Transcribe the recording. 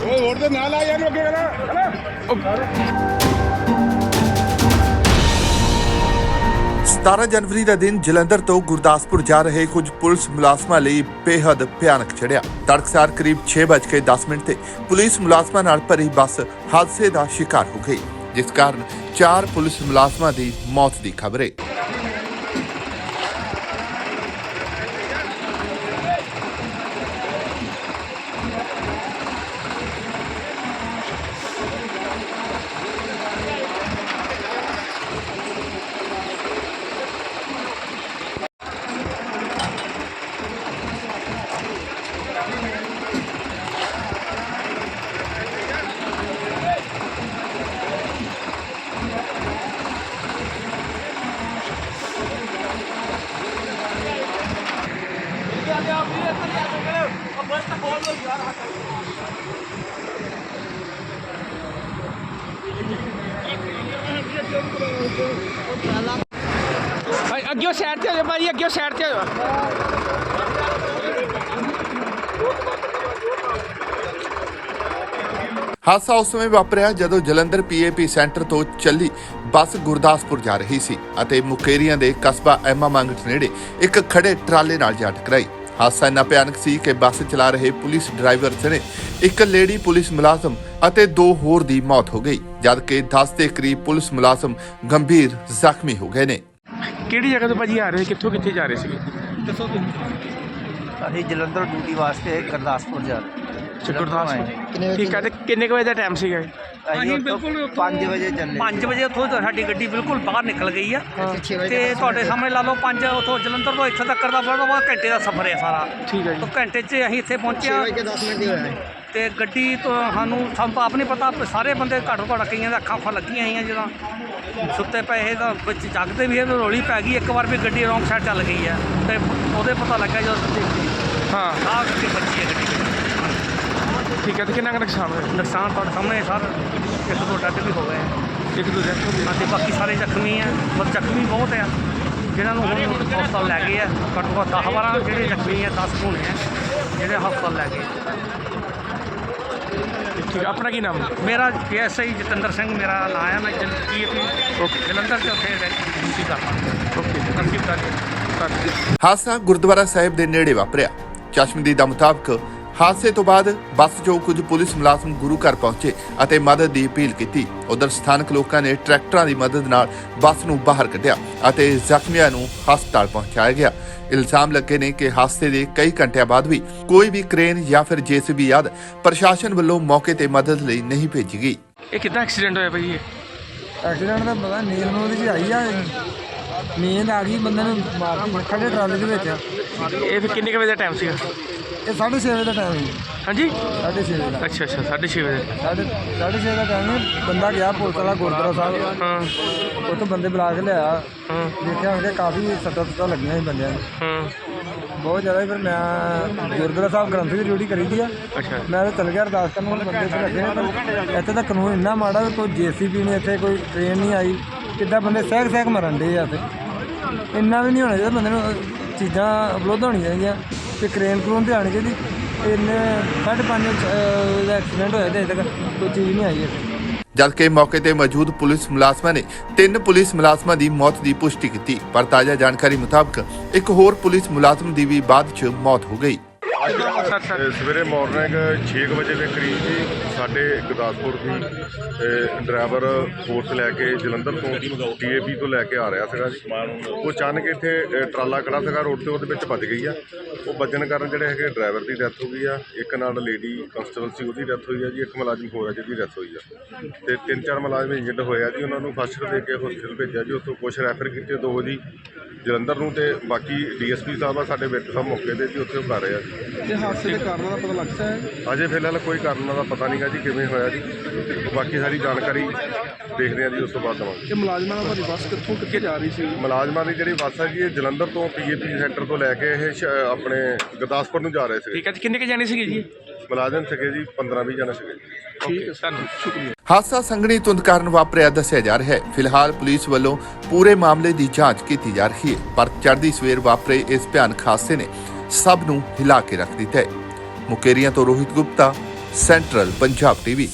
ਦੇ ਨਾਲ ਆ ਜਾਣ ਅੱਗੇ ਕਰਾ, ਹਨਾ? 17 ਜਨਵਰੀ ਦਾ ਦਿਨ ਜਲੰਧਰ ਤੋਂ ਗੁਰਦਾਸਪੁਰ ਜਾ ਰਹੇ ਕੁਝ ਪੁਲਿਸ ਮੁਲਾਜ਼ਮਾਂ ਲਈ ਬੇਹੱਦ ਭਿਆਨਕ ਚੜਿਆ। ਤੜਕਸਾਰ ਕਰੀਬ 6:10 ਮਿੰਟ ਤੇ ਪੁਲਿਸ ਮੁਲਾਜ਼ਮਾਂ ਨਾਲ ਭਰੀ ਬੱਸ ਹਾਦਸੇ ਦਾ ਸ਼ਿਕਾਰ ਹੋ ਗਈ, ਜਿਸ ਕਾਰਨ ਚਾਰ ਪੁਲਿਸ ਮੁਲਾਜ਼ਮਾਂ ਦੀ ਮੌਤ ਦੀ ਖਬਰ। ਹੈ ਭਾਈ ਅੱਗੇ ਸਾਈਡ ਤੇ ਹੋ ਜਾ ਭਾਈ ਅੱਗੇ ਸਾਈਡ ਤੇ ਹੋ ਜਾ ਹਾਦਸਾ ਉਸ ਸਮੇਂ ਵਾਪਰਿਆ ਜਦੋਂ ਜਲੰਧਰ ਪੀਏਪੀ ਸੈਂਟਰ ਤੋਂ ਚੱਲੀ ਬੱਸ ਗੁਰਦਾਸਪੁਰ ਜਾ ਰਹੀ ਸੀ ਅਤੇ ਮੁਕੇਰੀਆਂ ਦੇ ਕਸਬਾ ਐਮਾ ਮੰਗਟ ਨੇੜੇ ਇੱਕ ਖੜੇ ਟਰਾਲੇ ਨਾਲ ਜਾ ਟਕਰਾਈ। ਹਾਦਸਾ ਇੰਨਾ ਭਿਆਨਕ ਸੀ ਕਿ ਬੱਸ ਚਲਾ ਰਹੇ ਪੁਲਿਸ ਡਰਾਈਵਰ ਸਣੇ ਇੱਕ ਲੇਡੀ ਪੁਲਿਸ ਮੁਲਾਜ਼ਮ ਅਤੇ ਦੋ ਹੋਰ ਦੀ ਮੌਤ ਹੋ ਗਈ ਜਦਕਿ 10 ਦੇ ਕਰੀਬ ਪੁਲਿਸ ਮੁਲਾਜ਼ਮ ਗੰਭੀਰ ਜ਼ਖਮੀ ਹੋ ਗਏ ਨੇ। ਕਿਹੜੀ ਜਗ੍ਹਾ ਤੋਂ ਭਾਜੀ ਆ ਰਹੇ ਕਿੱਥੋਂ ਕਿੱਥੇ ਜਾ ਰਹੇ ਸੀਗੇ? ਅਸੀਂ ਜਲੰਧਰ ਡਿਊਟੀ ਵਾਸਤੇ ਗੁਰਦਾਸਪੁਰ ਜਾ ਰਹੇ ਗੁਰਦਾਸਪੁਰ। ਠੀਕ ਹੈ ਤੇ ਕਿੰਨੇ ਕੁ ਵਜੇ ਦਾ ਟਾਈਮ ਸੀਗਾ ਅਸੀਂ ਬਿਲਕੁਲ 5 ਵਜੇ ਚੱਲੇ। 5 ਵਜੇ ਉੱਥੋਂ ਸਾਡੀ ਗੱਡੀ ਬਿਲਕੁਲ ਬਾਹਰ ਨਿਕਲ ਗਈ ਆ। ਤੇ ਤੁਹਾਡੇ ਸਾਹਮਣੇ ਲਾ ਲਓ 5 ਉੱਥੋਂ ਜਲੰਧਰ ਤੋਂ ਇੱਥੇ ਤੱਕ ਦਾ ਬੜਾ ਵਾ ਘੰਟੇ ਦਾ ਸਫ਼ਰ ਹੈ ਸਾਰਾ। ਠੀਕ ਹੈ ਜੀ। ਤੋਂ ਘੰਟੇ 'ਚ ਅਸੀਂ ਇੱਥੇ ਪਹੁੰਚੇ ਆ ਤੇ ਗੱਡੀ ਤੋਂ ਸਾਨੂੰ ਸਾਨੂੰ ਆਪ ਨਹੀਂ ਪਤਾ ਸਾਰੇ ਬੰਦੇ ਘੱਟੋ ਘੱਟ ਕਈਆਂ ਦੇ ਅੱਖਾਂ ਅੱਖਾਂ ਲੱਗੀਆਂ ਆਈਆਂ ਜਦੋਂ ਸੁੱਤੇ ਪਏ ਤਾਂ ਵਿੱਚ ਜਾਗਦੇ ਵੀ ਇਹ ਰੋਲੀ ਪੈ ਗਈ। ਇੱਕ ਵਾਰ ਵੀ ਗੱਡੀ ਰੌਂਗ ਸਾਈਡ ਚੱਲ ਗਈ ਆ। ਤੇ ਉਹਦੇ ਪਤਾ ਲੱਗਾ ਜਦੋਂ ਹਾਂ। ਆਹ ਗੱਡੀ ਵੱਜੀ ਹੈ ਗੱਡੀ ਠੀਕ ਹੈ ਤੇ ਕਿੰਨਾ ਕੁ ਨੁਕਸਾਨ ਹੋਇਆ? ਨੁਕਸਾਨ ਤੁਹਾਡੇ ਸਾਹਮਣੇ ਸਰ ਇੱਕ ਦੋ ਡੱਟ ਵੀ ਹੋ ਗਏ ਆ। ਇੱਕ ਦੋ ਡੈਥ ਹੋ ਗਈ ਅਤੇ ਬਾਕੀ ਸਾਰੇ ਜ਼ਖਮੀ ਆ। ਪਰ ਜ਼ਖਮੀ ਬਹੁਤ ਆ। ਜਿਹਨਾਂ ਨੂੰ ਹੁਣ ਹਸਪਤਾਲ ਲੈ ਗਏ ਆ ਘੱਟੋ ਘੱਟ 10 12 ਜਿਹੜੇ ਜ਼ਖਮੀ ਆ 10 ਹੋਣੇ ਆ ਜਿਹੜੇ ਹਸਪਤਾਲ ਲੈ ਗਏ ਠੀਕ ਹੈ ਆਪਣਾ ਕੀ ਨਾਮ? ਹੈ ਮੇਰਾ ਐਸਆਈ ਜਤਿੰਦਰ ਸਿੰਘ ਮੇਰਾ ਨਾਂ ਆ ਮੈਂ ਜੀਪੀ ਜਲੰਧਰ ਚ ਉੱਥੇ ਡਿਊਟੀ ਕਰਦਾ। ਓਕੇ। ਤਹਿਸੀਲਦਾਰ ਹਾਦਸਾ ਗੁਰਦੁਆਰਾ ਸਾਹਿਬ ਦੇ ਨੇੜੇ ਵਾਪਰਿਆ। ਚਸ਼ਮਦੀਦ ਦਾ ਮੁਤਾਬਕ ਹਾਦਸੇ ਤੋਂ ਬਾਅਦ ਬੱਸ 'ਚੋਂ ਕੁਝ ਪੁਲਿਸ ਮੁਲਾਜ਼ਮ ਗੁਰੂ ਘਰ ਪਹੁੰਚੇ ਅਤੇ ਮਦਦ ਦੀ ਅਪੀਲ ਕੀਤੀ ਉਧਰ ਸਥਾਨਕ ਲੋਕਾਂ ਨੇ ਟਰੈਕਟਰਾਂ ਦੀ ਮਦਦ ਨਾਲ ਬੱਸ ਨੂੰ ਬਾਹਰ ਕੱਢਿਆ ਅਤੇ ਜ਼ਖਮੀਆਂ ਨੂੰ ਹਸਪਤਾਲ ਪਹੁੰਚਾਇਆ ਗਿਆ। ਇਲਜ਼ਾਮ ਲੱਗੇ ਨੇ ਕਿ ਹਾਦਸੇ ਦੇ ਕਈ ਘੰਟਿਆਂ ਬਾਅਦ ਵੀ ਕੋਈ ਵੀ ਕ੍ਰੇਨ ਜਾਂ ਫਿਰ ਜੀਸੀਬੀ ਆਦਿ ਪ੍ਰਸ਼ਾਸਨ ਵੱਲੋਂ ਮੌਕੇ ਤੇ ਮਦਦ ਲਈ ਨਹੀਂ ਭੇਜੀ ਗਈ। ਇਹ ਕਿੱਦਾਂ ਐਕਸੀਡੈਂਟ ਹੋਇਆ ਭਾਜੀ ਇਹ? ਐਕਸੀਡੈਂਟ ਦਾ ਪਤਾ ਨੀਂਦ ਨੂੰ ਉਹਦੀ ਆਈ ਆ ਨੀਂਦ ਆ ਗਈ ਬੰਦੇ ਨੂੰ ਮਾਰ ਖੜੇ ਟਰਾਲੇ ਦੇ ਵਿੱਚ। ਇਹ ਫਿਰ ਕਿੰਨੇ ਕੁ ਵਜੇ ਦਾ ਟਾਈਮ ਸੀਗਾ? ਇਹ 6:30 ਵਜੇ ਦਾ ਟਾਈਮ ਹੈ ਹਾਂਜੀ? 6:30 ਵਜੇ ਦਾ। ਅੱਛਾ ਅੱਛਾ 6:30 ਵਜੇ। ਸਾਢੇ ਸਾਢੇ ਛੇ ਦਾ ਟਾਈਮ ਹੈ। ਬੰਦਾ ਗਿਆ ਪੁਲਿਸ ਵਾਲਾ ਗੁਰਦੁਆਰਾ ਸਾਹਿਬ। ਹਾਂ। ਉੱਥੋਂ ਬੰਦੇ ਬੁਲਾ ਕੇ ਲਿਆ। ਹਾਂ। ਦੇਖਿਆ ਹੋਣਗੇ ਕਾਫੀ ਸੱਟਾਂ ਸੁੱਟਾਂ ਲੱਗੀਆਂ ਸੀ ਬੰਦਿਆਂ ਨੂੰ। ਹਾਂ। ਬਹੁਤ ਜ਼ਿਆਦਾ ਫਿਰ ਮੈਂ ਗੁਰਦੁਆਰਾ ਸਾਹਿਬ ਗ੍ਰੰਥ ਦੀ ਡਿਊਟੀ ਕਰੀ ਦੀ ਆ। ਅੱਛਾ। ਮੈਂ ਤਾਂ ਚਲ ਗਿਆ ਅਰਦਾਸ ਕਰਨ ਵਾਲੇ ਬੰਦੇ ਇੱਥੇ ਲੱਗੇ ਨੇ। ਪਰ ਇੱਥੇ ਤਾਂ ਕਾਨੂੰਨ ਇੰਨਾ ਮਾੜਾ ਕੋਈ ਜੀਸੀਬੀ ਨਹੀਂ ਇੱਥੇ ਕੋਈ ਟ੍ਰੇਨ ਨਹੀਂ ਆਈ। ਕਿੱਦਾਂ ਬੰਦੇ ਸਹਿਕ ਸਹਿਕ ਮਰਨ ਦੇ ਆ ਤੇ ਇੰਨਾ ਵੀ ਨਹੀਂ ਹੋਣਾ ਚਾਹੀਦਾ ਬੰਦੇ ਨੂੰ ਚੀਜ਼ਾਂ ਉਪਲਬਧ ਹੋਣੀਆਂ ਚਾਹੀਦੀਆਂ। ਤੇ ਕ੍ਰੇਨ ਕਰੂਨ ਤੇ ਆਣੀ ਚਾਹੀਦੀ। ਇੰਨੇ ਸਾਢੇ ਪੰਜ ਅਹ, ਦਾ ਐਕਸੀਡੈਂਟ ਹੋਇਆ ਤੇ ਅਜੇ ਤੱਕ ਕੋਈ ਚੀਜ਼ ਨਹੀਂ ਆਈ ਇੱਥੇ ਜਦਕਿ ਮੌਕੇ ਤੇ ਮੌਜੂਦ ਪੁਲਿਸ ਮੁਲਾਜ਼ਮਾਂ ਨੇ ਤਿੰਨ ਪੁਲਿਸ ਮੁਲਾਜ਼ਮਾਂ ਦੀ ਮੌਤ ਦੀ ਪੁਸ਼ਟੀ ਕੀਤੀ ਪਰ ਤਾਜ਼ਾ ਜਾਣਕਾਰੀ ਮੁਤਾਬਕ ਇੱਕ ਹੋਰ ਪੁਲਿਸ ਮੁਲਾਜ਼ਮ ਦੀ ਵੀ ਬਾਅਦ 'ਚ ਮੌਤ ਹੋ ਗਈ। ਸਵੇਰੇ ਮਾਰਨਿੰਗ 6 ਕੁ ਵਜੇ ਦੇ ਕਰੀਬ ਜੀ ਸਾਡੇ ਗੁਰਦਾਸਪੁਰ ਦੀ ਡਰਾਈਵਰ ਫੋਰਸ ਲੈ ਕੇ ਜਲੰਧਰ ਤੋਂ ਟੀਏਪੀ ਤੋਂ ਲੈ ਕੇ ਆ ਰਿਹਾ ਸੀਗਾ ਜੀ। ਉਹ ਅਚਾਨਕ ਇੱਥੇ ਟਰਾਲਾ ਖੜਾ ਸੀਗਾ, ਰੋਡ ਤੇ ਉਹਦੇ ਵਿੱਚ ਵੱਜ ਗਈ ਆ। ਉਹ ਵੱਜਣ ਕਾਰਨ ਜਿਹੜੇ ਹੈਗੇ ਡਰਾਈਵਰ ਦੀ ਡੈਥ ਹੋ ਗਈ ਆ। ਇੱਕ ਨਾਲ ਲੇਡੀ ਕਨਸਟੇਬਲ ਸੀ, ਉਹਦੀ ਡੈਥ ਹੋਈ ਆ ਜੀ। ਇੱਕ ਮੁਲਾਜ਼ਮ ਹੋਰ ਆ ਜਿਹਦੀ ਡੈਥ ਹੋਈ ਆ। ਤੇ ਤਿੰਨ ਚਾਰ ਮੁਲਾਜ਼ਮ ਇੰਜਰਡ ਹੋਏ ਆ ਜੀ। ਉਹਨਾਂ ਨੂੰ ਫਸਟ ਦੇ ਕੇ ਹਸਪੀਟਲ ਭੇਜਿਆ ਜੀ। ਉੱਥੋਂ ਕੁਝ ਰੈਫਰ ਕੀਤੇ ਦੋ ਜੀ ਜਲੰਧਰ ਨੂੰ ਤੇ ਬਾਕੀ ਡੀਐਸਪੀ ਸਾਹਿਬ ਆ ਸਾਡੇ ਵਿੱਚ ਸਾਹਿਬ ਮੌਕੇ ਤੇ ਜੀ, ਉੱਥੇ ਉਹ ਕਰ ਆ ਜੀ। ਤੇ ਹਾਦਸੇ ਦੇ ਕਾਰਨਾਂ ਦਾ ਪਤਾ ਲੱਗਦਾ ਹੈ? ਅਜੇ ਫਿਲਹਾਲ ਕੋਈ ਕਾਰਨ ਦਾ ਪਤਾ ਨਹੀਂਗਾ ਜੀ ਕਿਵੇਂ ਹੋਇਆ ਜੀ। ਬਾਕੀ ਸਾਰੀ ਜਾਣਕਾਰੀ ਦੇਖਦੇ ਹਾਂ ਜੀ ਉਸ ਤੋਂ ਬਾਅਦ ਦਵਾਂਗੇ। ਕਿ ਮੁਲਾਜ਼ਮਾਂ ਨਾਲ ਤੁਹਾਡੀ ਬੱਸ ਕਿੱਥੋਂ ਕਿੱਥੇ ਜਾ ਰਹੀ ਸੀ? ਮੁਲਾਜ਼ਮਾਂ ਦੀ ਜਿਹੜੀ ਬੱਸ ਹੈ ਜੀ ਇਹ ਜਲੰਧਰ ਤੋਂ ਪੀਏਪੀ ਸੈਂਟਰ ਤੋਂ ਲੈ ਕੇ ਇਹ ਸ਼- ਆਪਣੇ ਗੁਰਦਾਸਪੁਰ ਨੂੰ ਜਾ ਰਹੇ ਸੀ। ਠੀਕ ਹੈ ਜੀ ਕਿੰਨੇ ਕੁ ਜਾਣੇ ਸੀਗੇ ਜੀ? ਮੁਲਾਜ਼ਮ ਸੀਗੇ ਜੀ 15 20 ਜਣੇ ਸੀਗੇ। ਠੀਕ ਹੈ ਧੰਨਵਾਦ। ਸ਼ੁਕਰੀਆ। ਹਾਦਸਾ ਸੰਘਣੀ ਧੁੰਦ ਕਾਰਨ ਵਾਪਰਿਆ ਦੱਸਿਆ ਜਾ ਰਿਹਾ ਹੈ। ਫਿਲਹਾਲ ਪੁਲਿਸ ਵੱਲੋਂ ਪੂਰੇ ਮਾਮਲੇ ਦੀ ਜਾਂਚ ਕੀਤੀ ਜਾ ਰਹੀ ਹੈ ਪਰ ਚੜ੍ਹਦੀ ਸਵੇਰ ਵਾਪਰੇ ਇਸ ਭਿਆਨਕ ਹਾਦਸੇ ਨੇ। ਸਭ ਨੂੰ ਹਿਲਾ ਕੇ ਰੱਖ ਦਿੱਤਾ ਹੈ। ਮੁਕੇਰੀਆਂ ਤੋਂ ਰੋਹਿਤ ਗੁਪਤਾ ਸੈਂਟਰਲ ਪੰਜਾਬ ਟੀਵੀ।